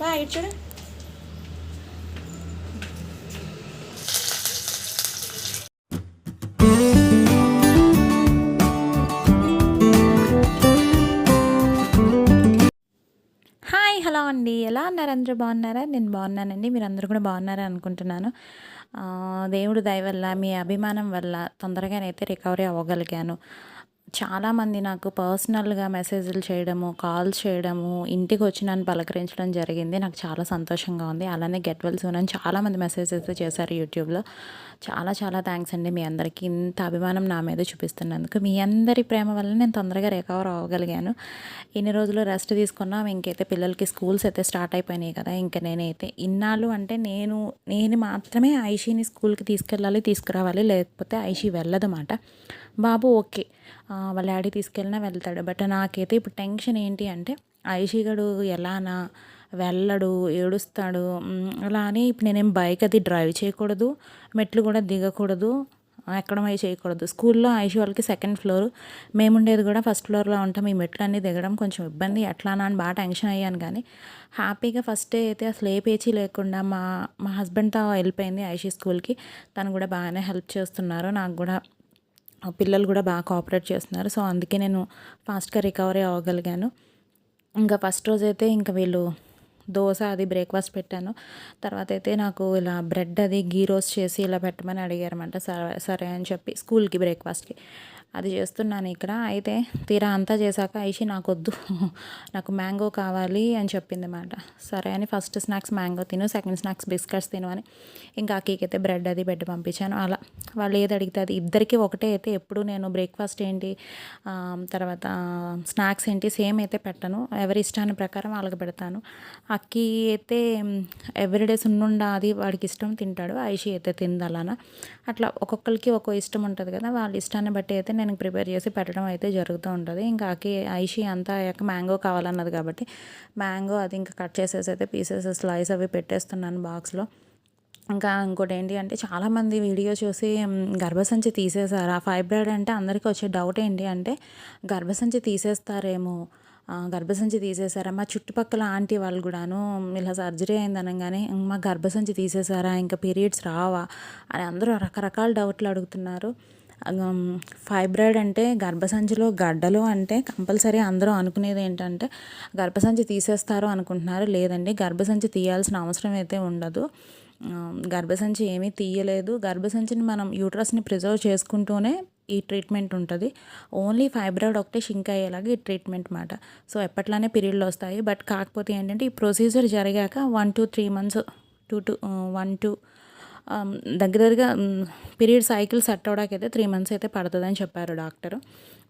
బా ఇటు చూడు. హాయ్ హలో అండి. ఎలా ఉన్నారు? అందరూ బాగున్నారా? నేను బాగున్నానండి. మీరు అందరూ కూడా బాగున్నారా అనుకుంటున్నాను. దేవుడు దయ వల్ల మీ అభిమానం వల్ల తొందరగానైతే రికవరీ అవ్వగలిగాను. చాలామంది నాకు పర్సనల్గా మెసేజ్లు చేయడము కాల్స్ చేయడము ఇంటికి వచ్చి నన్ను పలకరించడం జరిగింది. నాకు చాలా సంతోషంగా ఉంది. అలానే గెట్ వెల్ సూన్ అని చాలామంది మెసేజెస్ చేశారు యూట్యూబ్లో. చాలా చాలా థ్యాంక్స్ అండి మీ అందరికీ. ఇంత అభిమానం నా మీద చూపిస్తున్నందుకు. మీ అందరి ప్రేమ వల్ల నేను తొందరగా రికవర్ అవ్వగలిగాను. ఇన్ని రోజులు రెస్ట్ తీసుకున్నాం. ఇంకైతే పిల్లలకి స్కూల్స్ అయితే స్టార్ట్ అయిపోయినాయి కదా. ఇంకా నేనైతే ఇన్నాళ్ళు అంటే నేను నేను మాత్రమే ఐషీని స్కూల్కి తీసుకెళ్ళాలి తీసుకురావాలి. లేకపోతే ఐషీ వెళ్ళదన్నమాట. బాబు ఓకే. వాళ్ళ డాడీ తీసుకెళ్ళినా వెళ్తాడు. బట్ నాకైతే ఇప్పుడు టెన్షన్ ఏంటి అంటే ఐషిగడు ఎలానా వెళ్ళడు ఏడుస్తాడు అలా అని ఇప్పుడు నేనేం బైక్ అది డ్రైవ్ చేయకూడదు మెట్లు కూడా దిగకూడదు ఎక్కడం అవి చేయకూడదు. స్కూల్లో ఐషి వాళ్ళకి సెకండ్ ఫ్లోర్ మేముండేది కూడా ఫస్ట్ ఫ్లోర్లో ఉంటాం. ఈ మెట్లు అన్నీ దిగడం కొంచెం ఇబ్బంది ఎట్లానా అని బాగా టెన్షన్ అయ్యాను కానీ హ్యాపీగా ఫస్ట్ డే అయితే అసలు ఏ పేచీ లేకుండా మా మా హస్బెండ్తో వెళ్ళిపోయింది ఐషి స్కూల్కి. తను కూడా బాగానే హెల్ప్ చేస్తున్నారు. నాకు కూడా పిల్లలు కూడా బాగా కోఆపరేట్ చేస్తున్నారు. సో అందుకే నేను ఫాస్ట్గా రికవరీ అవ్వగలిగాను. ఇంకా ఫస్ట్ రోజు అయితే ఇంకా వీళ్ళు దోశ అది బ్రేక్ఫాస్ట్ పెట్టాను. తర్వాత అయితే నాకు ఇలా బ్రెడ్ అది గీ రోస్ట్ చేసి ఇలా పెట్టమని అడిగారన్నమాట. సరే సరే అని చెప్పి స్కూల్కి బ్రేక్ఫాస్ట్కి అది చేస్తున్నాను ఇక్కడ. అయితే తీరా అంతా చేశాక ఐషి నాకు వద్దు నాకు మ్యాంగో కావాలి అని చెప్పింది అన్నమాట సరే అని ఫస్ట్ స్నాక్స్ మ్యాంగో తిను సెకండ్ స్నాక్స్ బిస్కెట్స్ తిను అని. ఇంకా అక్కీకి అయితే బ్రెడ్ అది పెట్టి పంపించాను. అలా వాళ్ళు ఏది అడిగితే అది. ఇద్దరికి ఒకటే అయితే ఎప్పుడు నేను బ్రేక్ఫాస్ట్ ఏంటి తర్వాత స్నాక్స్ ఏంటి సేమ్ అయితే పెట్టను. ఎవరి ఇష్టాన్ని ప్రకారం వాళ్ళకి పెడతాను. అక్కి అయితే ఎవ్రీడే సున్నుండ అది వాడికి ఇష్టం తింటాడు. ఐషి అయితే తిందలానా? అట్లా ఒక్కొక్కరికి ఒక్కో ఇష్టం ఉంటుంది కదా వాళ్ళ ఇష్టాన్ని బట్టి అయితే నేను ప్రిపేర్ చేసి పెట్టడం అయితే జరుగుతూ ఉంటుంది. ఇంకా అకి ఐషి అంతా అయ్యాక మ్యాంగో కావాలన్నది కాబట్టి మ్యాంగో అది ఇంకా కట్ చేసేసి అయితే పీసెస్ స్లైస్ అవి పెట్టేస్తున్నాను బాక్స్లో. ఇంకా ఇంకోటి ఏంటి అంటే చాలామంది వీడియో చూసి గర్భసంచి తీసేశారు ఆ ఫైబ్రాయిడ్ అంటే అందరికీ వచ్చే డౌట్ ఏంటి అంటే గర్భసంచి తీసేస్తారేమో. గర్భసంచి తీసేశారా మా చుట్టుపక్కల ఆంటీ వాళ్ళు కూడాను ఇలా సర్జరీ అయింది అనగానే మా గర్భసంచి తీసేశారా ఇంకా పీరియడ్స్ రావా? అని అందరూ రకరకాల డౌట్లు అడుగుతున్నారు. ఫైబ్రాయిడ్ అంటే గర్భసంచిలో గడ్డలు అంటే కంపల్సరీ అందరూ అనుకునేది ఏంటంటే గర్భసంచి తీసేస్తారు అనుకుంటున్నారు. లేదండి గర్భసంచి తీయాల్సిన అవసరం అయితే ఉండదు. గర్భసంచి ఏమీ తీయలేదు. గర్భసంచిని మనం యూట్రస్ని ప్రిజర్వ్ చేసుకుంటూనే ఈ ట్రీట్మెంట్ ఉంటుంది. ఓన్లీ ఫైబ్రాయిడ్ ఒకటే షింక్ అయ్యేలాగా ఈ ట్రీట్మెంట్ మాట. సో ఎప్పట్లానే పీరియడ్లు వస్తాయి. బట్ కాకపోతే ఏంటంటే ఈ ప్రొసీజర్ జరిగాక one two three months two to one two దగ్గర దగ్గరగా పీరియడ్ సైకిల్ సెట్ అవ్వడానికి అయితే త్రీ మంత్స్ అయితే పడుతుందని చెప్పారు డాక్టర్.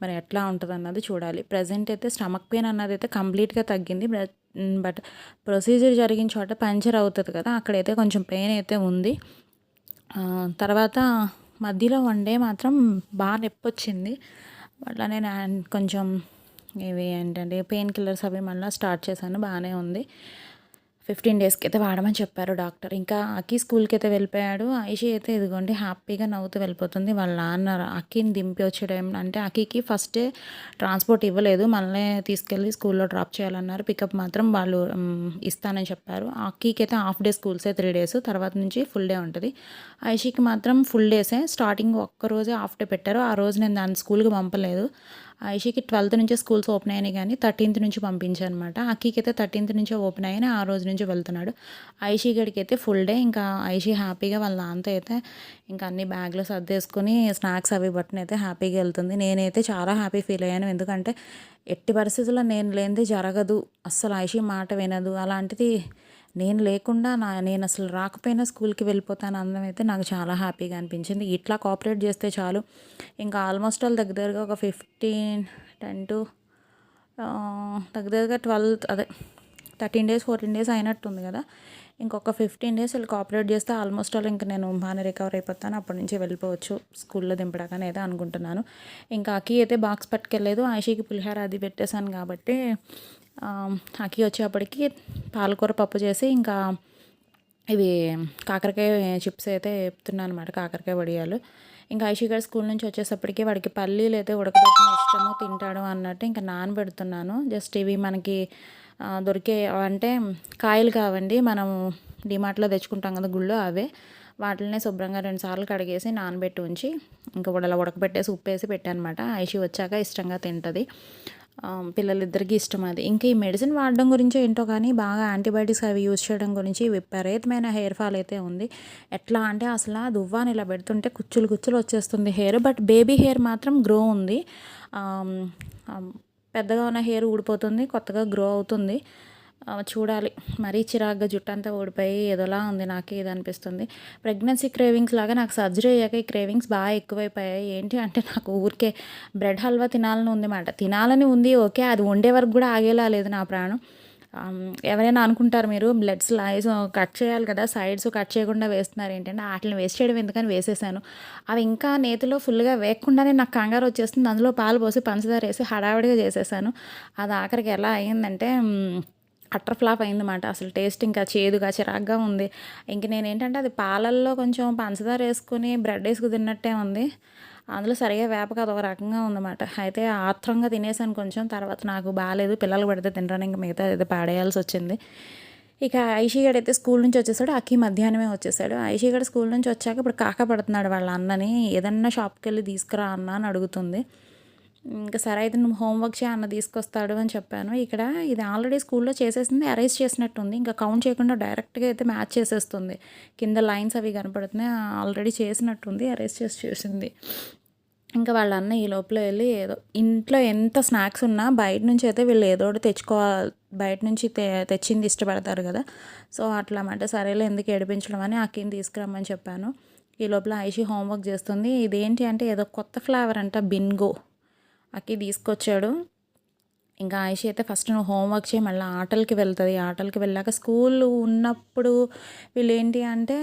మరి ఎట్లా ఉంటుంది అన్నది చూడాలి. ప్రజెంట్ అయితే స్టమక్ పెయిన్ అన్నది అయితే కంప్లీట్గా తగ్గింది. బట్ ప్రొసీజర్ జరిగిన చోట పంచర్ అవుతుంది కదా అక్కడైతే కొంచెం పెయిన్ అయితే ఉంది. తర్వాత మధ్యలో వన్ డే మాత్రం బాగా నొప్పి వచ్చింది. అట్లా నేను కొంచెం ఇవి ఏంటంటే పెయిన్ కిల్లర్స్ అవి మళ్ళీ స్టార్ట్ చేశాను బాగానే ఉంది. ఫిఫ్టీన్ డేస్కి అయితే వాడమని చెప్పారు డాక్టర్. ఇంకా అక్కి స్కూల్కి అయితే వెళ్ళిపోయాడు. ఐషి అయితే ఇదిగోండి హ్యాపీగా నవ్వుతూ వెళ్ళిపోతుంది. వాళ్ళ నాన్న అక్కిని దింపి వచ్చేయడం అంటే అక్కికి ఫస్ట్ ట్రాన్స్పోర్ట్ ఇవ్వలేదు. మనల్ని తీసుకెళ్ళి స్కూల్లో డ్రాప్ చేయాలన్నారు. పికప్ మాత్రం వాళ్ళు ఇస్తానని చెప్పారు. అక్కికి అయితే హాఫ్ డే స్కూల్సే త్రీ డేస్ తర్వాత నుంచి ఫుల్ డే ఉంటుంది. ఐషికి మాత్రం ఫుల్ డేసే. స్టార్టింగ్ ఒక్క రోజే హాఫ్ డే పెట్టారు. ఆ రోజు నేను దాన్ని స్కూల్కి పంపలేదు. ఐషికి ట్వెల్త్ నుంచి స్కూల్స్ ఓపెన్ అయినాయి కానీ థర్టీన్త్ నుంచి పంపించాను అనమాట అక్కీకి అయితే థర్టీన్త్ నుంచి ఓపెన్ అయ్యాయి ఆ రోజు నుంచి వెళ్తున్నాడు. ఐషీ గడికి అయితే ఫుల్ డే ఇంకా ఐషీ హ్యాపీగా వాళ్ళ నాన్నత అయితే ఇంకా అన్ని బ్యాగ్లో సర్దేసుకొని స్నాక్స్ అవి బట్టని అయితే హ్యాపీగా వెళ్తుంది. నేనైతే చాలా హ్యాపీ ఫీల్ అయ్యాను. ఎందుకంటే ఎట్టి పరిస్థితుల్లో నేను లేనిది జరగదు. అస్సలు ఐషీ మాట వినదు. అలాంటిది నేను లేకుండా నా నేను అసలు రాకపోయినా స్కూల్కి వెళ్ళిపోతాను అందం అయితే నాకు చాలా హ్యాపీగా అనిపించింది. ఇట్లా కోఆపరేట్ చేస్తే చాలు. ఇంకా ఆల్మోస్ట్ ఆల్ దగ్గరగా ఒక ఫిఫ్టీన్ టెన్ టు దగ్గర దగ్గర ట్వెల్వ్ అదే థర్టీన్ డేస్ ఫోర్టీన్ డేస్ అయినట్టుంది కదా. ఇంకొక ఫిఫ్టీన్ డేస్ వీళ్ళు కోఆపరేట్ చేస్తే ఆల్మోస్ట్ ఆల్ ఇంకా నేను బాగానే రికవర్ అయిపోతాను. అప్పటి నుంచి వెళ్ళిపోవచ్చు. స్కూల్లో దింపడాకని అయితే అనుకుంటున్నాను. ఇంకా అకి అయితే బాక్స్ పట్టుకెళ్ళలేదు. ఆయిషీకి పులిహార అది పెట్టేశాను కాబట్టి అఖీ అకి వచ్చేప్పటికి పాలకూర పప్పు చేసి ఇంకా ఇవి కాకరకాయ చిప్స్ అయితే వేపుతున్నాను అనమాట కాకరకాయ వడియాలు. ఇంకా ఐషి గారు స్కూల్ నుంచి వచ్చేసప్పటికి వాడికి పల్లీలు అయితే ఉడకబెట్టిన ఇష్టము తింటాడు అన్నట్టు ఇంకా నానబెడుతున్నాను. జస్ట్ ఇవి మనకి దొరికే అంటే కాయలు కావండి. మనం డిమార్ట్లో తెచ్చుకుంటాం కదా గుళ్ళో అవే. వాటినే శుభ్రంగా రెండు సార్లు కడిగేసి నానబెట్టి ఉంచి ఇంకా ఉడల ఉడకబెట్టేసి ఉప్పు వేసి పెట్టానమాట. ఐషి వచ్చాక ఇష్టంగా తింటుంది. పిల్లలిద్దరికీ ఇష్టం అది. ఇంకా ఈ మెడిసిన్ వాడడం గురించి ఏంటో కానీ బాగా యాంటీబయాటిక్స్ అవి యూజ్ చేయడం గురించి విపరీతమైన హెయిర్ ఫాల్ అయితే ఉంది. ఎట్లా అంటే అసలు దువ్వాని ఇలా పెడుతుంటే కుచ్చులు కుచ్చులు వచ్చేస్తుంది హెయిర్. బట్ బేబీ హెయిర్ మాత్రం గ్రో ఉంది. పెద్దగా ఉన్న హెయిర్ ఊడిపోతుంది కొత్తగా గ్రో అవుతుంది. చూడాలి. మరీ చిరాగ్గా జుట్టు అంతా ఊడిపోయి ఏదోలా ఉంది నాకే ఇది అనిపిస్తుంది. ప్రెగ్నెన్సీ క్రేవింగ్స్ లాగా నాకు సర్జరీ అయ్యాక ఈ క్రేవింగ్స్ బాగా ఎక్కువైపోయాయి. ఏంటి అంటే నాకు ఊరికే బ్రెడ్ హల్వా తినాలని ఉంది మాట. తినాలని ఉంది ఓకే అది వండే వరకు కూడా ఆగేలా లేదు నా ప్రాణం. ఎవరైనా అనుకుంటారు మీరు బ్లడ్స్ స్లైస్ కట్ చేయాలి కదా సైడ్స్ కట్ చేయకుండా వేస్తున్నారు ఏంటంటే వాటిని వేస్ట్ చేయడం ఎందుకని వేసేసాను. అవి ఇంకా నేతిలో ఫుల్గా వేయకుండానే నాకు కంగారు వచ్చేస్తుంది. అందులో పాలు పోసి పంచదార వేసి హడావిడిగా చేసేసాను. అది ఆఖరికి ఎలా అయ్యిందంటే అట్టర్ ఫ్లాప్ అయిందన్నమాట అసలు టేస్ట్ ఇంకా చేదుగా చిరాగ్గా ఉంది. ఇంక నేను ఏంటంటే అది పాలల్లో కొంచెం పంచదార వేసుకుని బ్రెడ్ వేసుకు తిన్నట్టే ఉంది. అందులో సరిగా వేపక అదొక రకంగా ఉందన్నమాట. అయితే ఆత్రంగా తినేసాను కొంచెం తర్వాత నాకు బాగాలేదు పిల్లలు పడితే తినడానికి ఇంకా మిగతా ఏదో పాడేయాల్సి వచ్చింది. ఇక ఐషీగడ్ అయితే స్కూల్ నుంచి వచ్చేసాడు అక్కి మధ్యాహ్నమే వచ్చేసాడు. ఐషీగడ్ స్కూల్ నుంచి వచ్చాక ఇప్పుడు కాక పడుతున్నాడు వాళ్ళ అన్నని ఏదన్నా షాప్కి వెళ్ళి తీసుకురా అన్న అని అడుగుతుంది. ఇంకా సరే అయితే నువ్వు హోంవర్క్ చేయ అన్న తీసుకొస్తాడు అని చెప్పాను. ఇక్కడ ఇది ఆల్రెడీ స్కూల్లో చేసేసింది అరేంజ్ చేసినట్టుంది. ఇంకా కౌంట్ చేయకుండా డైరెక్ట్గా అయితే మ్యాచ్ చేసేస్తుంది. కింద లైన్స్ అవి కనపడుతున్నాయి ఆల్రెడీ చేసినట్టుంది అరేంజ్ చేసి చేసింది. ఇంకా వాళ్ళ అన్న ఈ లోపల వెళ్ళి ఏదో ఇంట్లో ఎంత స్నాక్స్ ఉన్నా బయట నుంచి అయితే వీళ్ళు ఏదో ఒకటి తెచ్చుకోవాలి. బయట నుంచి తె తెచ్చింది ఇష్టపడతారు కదా. సో అట్లా అంటే సరేలే ఎందుకు ఏడిపించడం అని అక్కిని తీసుకురమ్మని చెప్పాను. ఈ లోపల ఐషి హోంవర్క్ చేస్తుంది. ఇదేంటి అంటే ఏదో కొత్త ఫ్లేవర్ అంట బిన్గో అక్కి తీసుకొచ్చాడు. ఇంకా ఆయిషి అయితే ఫస్ట్ నువ్వు హోంవర్క్ చేయి మళ్ళీ ఆటలకి వెళ్తుంది. ఆటలకి వెళ్ళాక స్కూల్ ఉన్నప్పుడు వీళ్ళు ఏంటి అంటే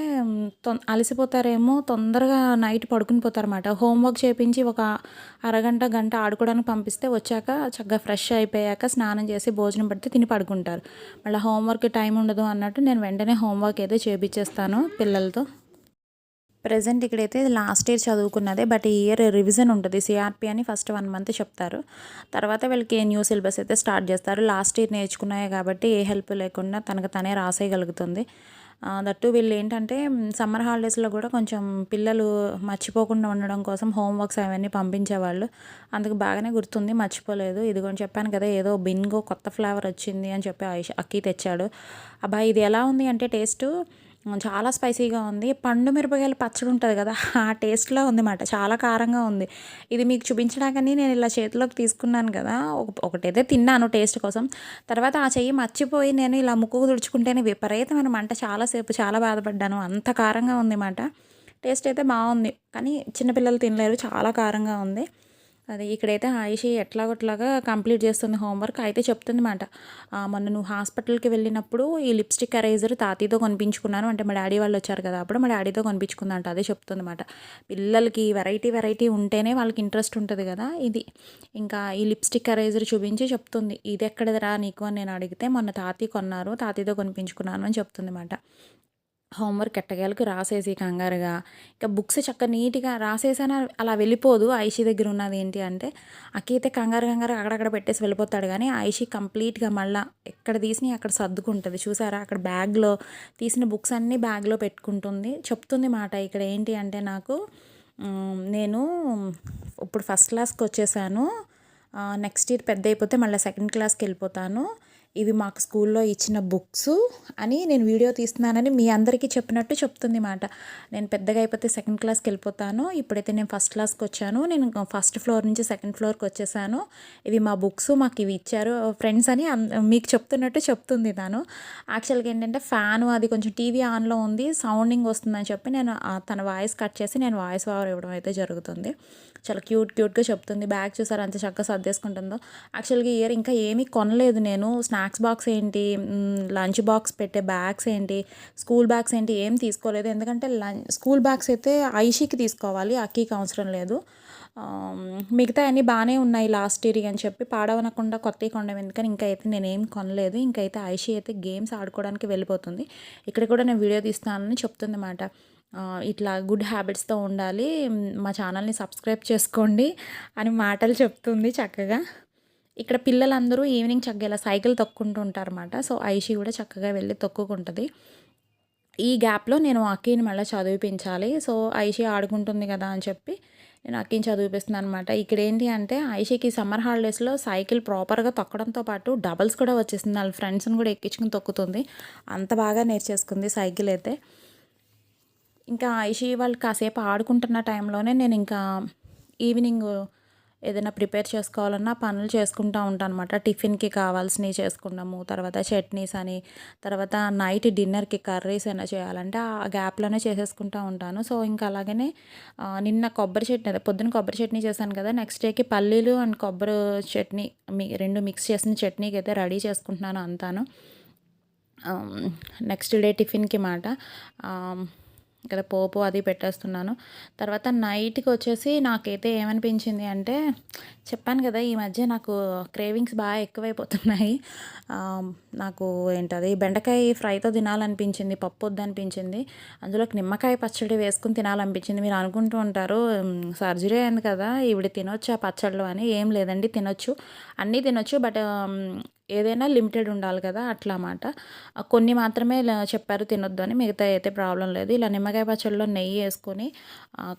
తొం తొ అలసిపోతారేమో తొందరగా నైట్ పడుకుని పోతారన్నమాట. హోంవర్క్ చేయించి ఒక అరగంట గంట ఆడుకోవడానికి పంపిస్తే వచ్చాక చక్కగా ఫ్రెష్ అయిపోయాక స్నానం చేసి భోజనం పెడితే తిని పడుకుంటారు. మళ్ళీ హోంవర్క్ టైం ఉండదు అన్నట్టు నేను వెంటనే హోంవర్క్ అయితే చేపించేస్తాను పిల్లలతో. ప్రజెంట్ ఇక్కడైతే ఇది లాస్ట్ ఇయర్ చదువుకున్నదే బట్ ఈ ఇయర్ రివిజన్ ఉంటుంది. సిఆర్పి అని ఫస్ట్ వన్ మంత్ చెప్తారు. తర్వాత వీళ్ళకి న్యూ సిలబస్ అయితే స్టార్ట్ చేస్తారు. లాస్ట్ ఇయర్ నేర్చుకున్నాయి కాబట్టి ఏ హెల్ప్ లేకుండా తనకు తనే రాసేయగలుగుతుంది. దట్టు వీళ్ళు ఏంటంటే సమ్మర్ హాలిడేస్లో కూడా కొంచెం పిల్లలు మర్చిపోకుండా ఉండడం కోసం హోంవర్క్స్ అవన్నీ పంపించేవాళ్ళు. అందుకు బాగానే గుర్తుంది మర్చిపోలేదు. ఇదిగోని చెప్పాను కదా ఏదో బిన్గో కొత్త ఫ్లేవర్ వచ్చింది అని చెప్పి అక్కి తెచ్చాడు. అబ్బాయి ఇది ఎలా ఉంది అంటే టేస్ట్ చాలా స్పైసీగా ఉంది. పండు మిరపకాయల పచ్చడి ఉంటుంది కదా ఆ టేస్ట్లో ఉంది చాలా కారంగా ఉంది. ఇది మీకు చూపించడాకని నేను ఇలా చేతిలోకి తీసుకున్నాను కదా ఒక- ఒకటైతే తిన్నాను టేస్ట్ కోసం. తర్వాత ఆ చెయ్యి మర్చిపోయి నేను ఇలా ముక్కు తుడుచుకుంటేనే విపరీతమైన మంట. చాలాసేపు చాలా బాధపడ్డాను. అంత కారంగా ఉంది మాట టేస్ట్ అయితే బాగుంది. కానీ చిన్నపిల్లలు తినలేరు. చాలా కారంగా ఉంది. అది ఇక్కడైతే ఆయుషి ఎట్లాగొట్లాగా కంప్లీట్ చేస్తుంది హోంవర్క్. అయితే చెప్తుంది మాట మొన్న నువ్వు హాస్పిటల్కి వెళ్ళినప్పుడు ఈ లిప్స్టిక్ ఎరైజర్ తాతీతో కొనిపించుకున్నాను. అంటే మా డాడీ వాళ్ళు వచ్చారు కదా అప్పుడు మా డాడీతో కొనిపించుకుందంట అదే చెప్తుంది మాట పిల్లలకి వెరైటీ వెరైటీ ఉంటేనే వాళ్ళకి ఇంట్రెస్ట్ ఉంటుంది కదా ఇది. ఇంకా ఈ లిప్స్టిక్ ఎరైజర్ చూపించి చెప్తుంది ఇది ఎక్కడదిరా నీకు? అని నేను అడిగితే మొన్న తాతీ కొన్నారు తాతీతో కొనిపించుకున్నాను అని చెప్తుంది మాట హోంవర్క్ ఎట్టగేలకు రాసేసి కంగారుగా. ఇంకా బుక్స్ చక్క నీట్గా రాసేసాన అలా వెళ్ళిపోదు. ఐషి దగ్గర ఉన్నది ఏంటి అంటే అక్కి అయితే కంగారు కంగారు అక్కడక్కడ పెట్టేసి వెళ్ళిపోతాడు కానీ ఐషి కంప్లీట్గా మళ్ళా ఎక్కడ తీసినా అక్కడ సర్దుకుంటుంది. చూసారా? అక్కడ బ్యాగ్లో తీసిన బుక్స్ అన్నీ బ్యాగ్లో పెట్టుకుంటుంది. చెప్తుంది మాట ఇక్కడ ఏంటి అంటే నాకు నేను ఇప్పుడు ఫస్ట్ క్లాస్కి వచ్చేసాను. నెక్స్ట్ ఇయర్ పెద్ద అయిపోతే మళ్ళీ సెకండ్ క్లాస్కి వెళ్ళిపోతాను. ఇవి మాకు స్కూల్లో ఇచ్చిన బుక్స్ అని నేను వీడియో తీస్తున్నానని మీ అందరికీ చెప్పినట్టు చెప్తుంది మాట. నేను పెద్దగా అయిపోతే సెకండ్ క్లాస్కి వెళ్ళిపోతాను. ఇప్పుడైతే నేను ఫస్ట్ క్లాస్కి వచ్చాను. నేను ఫస్ట్ ఫ్లోర్ నుంచి సెకండ్ ఫ్లోర్కి వచ్చేసాను. ఇవి మా బుక్స్ మాకు ఇవి ఇచ్చారు ఫ్రెండ్స్ అని అన్- మీకు చెప్తున్నట్టు చెప్తుంది తను. యాక్చువల్గా ఏంటంటే ఫ్యాన్ అది కొంచెం టీవీ ఆన్లో ఉంది సౌండింగ్ వస్తుందని చెప్పి నేను తన వాయిస్ కట్ చేసి నేను వాయిస్ ఓవర్ ఇవ్వడం అయితే జరుగుతుంది. చాలా క్యూట్ క్యూట్గా చెప్తుంది. బ్యాగ్ చూసారు అంత చక్కగా సర్దేసుకుంటుందో. యాక్చువల్గా ఇయర్ ఇంకా ఏమీ కొనలేదు నేను. స్నాక్స్ బాక్స్ ఏంటి? లంచ్ బాక్స్ పెట్టే బ్యాగ్స్ ఏంటి? స్కూల్ బ్యాగ్స్ ఏంటి? ఏం తీసుకోలేదు. ఎందుకంటే లంచ్ స్కూల్ బ్యాగ్స్ అయితే ఐషీకి తీసుకోవాలి. అక్కీకి అవసరం లేదు. మిగతా అన్నీ బాగానే ఉన్నాయి లాస్ట్ ఇయర్ అని చెప్పి పాడవనకుండా కొత్తవి కొండం ఎందుకని ఇంకా అయితే నేను ఏం కొనలేదు. ఇంకైతే ఐషీ అయితే గేమ్స్ ఆడుకోవడానికి వెళ్ళిపోతుంది. ఇక్కడ కూడా నేను వీడియో తీస్తానని చెప్తుంది అన్నమాట ఇట్లా గుడ్ హ్యాబిట్స్తో ఉండాలి. మా ఛానల్ని సబ్స్క్రైబ్ చేసుకోండి అని మాటలు చెప్తుంది చక్కగా. ఇక్కడ పిల్లలందరూ ఈవినింగ్ చక్కగా ఇలా సైకిల్ తొక్కుంటూ ఉంటారన్నమాట సో ఐషి కూడా చక్కగా వెళ్ళి తొక్కుకుంటుంది. ఈ గ్యాప్లో నేను అక్కీని మళ్ళీ చదివిపించాలి. సో ఐషి ఆడుకుంటుంది కదా అని చెప్పి నేను అక్కీని చదివిపిస్తున్నాను అనమాట ఇక్కడ ఏంటి అంటే ఐషికి సమ్మర్ హాలిడేస్లో సైకిల్ ప్రాపర్గా తొక్కడంతో పాటు డబల్స్ కూడా వచ్చేసింది. వాళ్ళ ఫ్రెండ్స్ని కూడా ఎక్కించుకుని తొక్కుతుంది. అంత బాగా నేర్చేసుకుంది సైకిల్ అయితే. ఇంకా ఐషి వాళ్ళు కాసేపు ఆడుకుంటున్న టైంలోనే నేను ఇంకా ఈవినింగ్ ఏదైనా ప్రిపేర్ చేసుకోవాలన్నా పనులు చేసుకుంటూ ఉంటాను అనమాట టిఫిన్కి కావాల్సినవి చేసుకున్నాము తర్వాత చట్నీస్ అని తర్వాత నైట్ డిన్నర్కి కర్రీస్ అయినా చేయాలంటే ఆ గ్యాప్లోనే చేసేసుకుంటూ ఉంటాను. సో ఇంకా అలాగనే నిన్న కొబ్బరి చట్నీ అదే పొద్దున కొబ్బరి చట్నీ చేశాను కదా నెక్స్ట్ డేకి పల్లీలు అండ్ కొబ్బరి చట్నీ మీ రెండు మిక్స్ చేసిన చట్నీకి అయితే రెడీ చేసుకుంటున్నాను అంతాను. నెక్స్ట్ డే టిఫిన్కి మాట. ఇక్కడ పోపు అది పెట్టేస్తున్నాను. తర్వాత నైట్కి వచ్చేసి నాకైతే ఏమనిపించింది అంటే చెప్పాను కదా ఈ మధ్య నాకు క్రేవింగ్స్ బాగా ఎక్కువైపోతున్నాయి. నాకు ఏంటది బెండకాయ ఫ్రైతో తినాలనిపించింది పప్పు వద్దనిపించింది. అందులోకి నిమ్మకాయ పచ్చడి వేసుకుని తినాలనిపించింది. మీరు అనుకుంటూ ఉంటారు సర్జరీ అయింది కదా ఇవిడ తినొచ్చు ఆ పచ్చళ్ళు అని. ఏం లేదండి తినొచ్చు. అన్నీ తినొచ్చు బట్ ఏదైనా లిమిటెడ్ ఉండాలి కదా అట్లా అన్నమాట. కొన్ని మాత్రమే ఇలా చెప్పారు తినొద్దు అని మిగతా అయితే ప్రాబ్లం లేదు. ఇలా నిమ్మకాయ పచ్చడిలో నెయ్యి వేసుకొని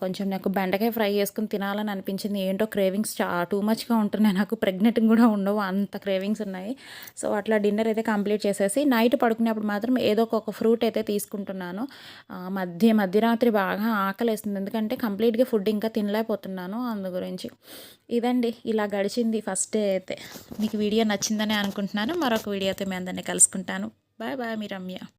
కొంచెం నాకు బెండకాయ ఫ్రై చేసుకుని తినాలని అనిపించింది. ఏంటో క్రేవింగ్స్ చా టూ మచ్గా ఉంటున్నాయి. నాకు ప్రెగ్నెంట్ కూడా ఉండవు అంత క్రేవింగ్స్ ఉన్నాయి. సో అట్లా డిన్నర్ అయితే కంప్లీట్ చేసేసి నైట్ పడుకునేప్పుడు మాత్రం ఏదో ఒక ఫ్రూట్ అయితే తీసుకుంటున్నాను. మధ్య మధ్యరాత్రి బాగా ఆకలేస్తుంది. ఎందుకంటే కంప్లీట్గా ఫుడ్ ఇంకా తినలేకపోతున్నాను. అందు గురించి ఇదండి. ఇలా గడిచింది ఫస్ట్ డే అయితే. మీకు వీడియో నచ్చిందని అనుకుంటున్నాను మరొక వీడియోతో మీ అందరినీ కలుసుకుంటాను. బాయ్ బాయ్ మీ రమ్య.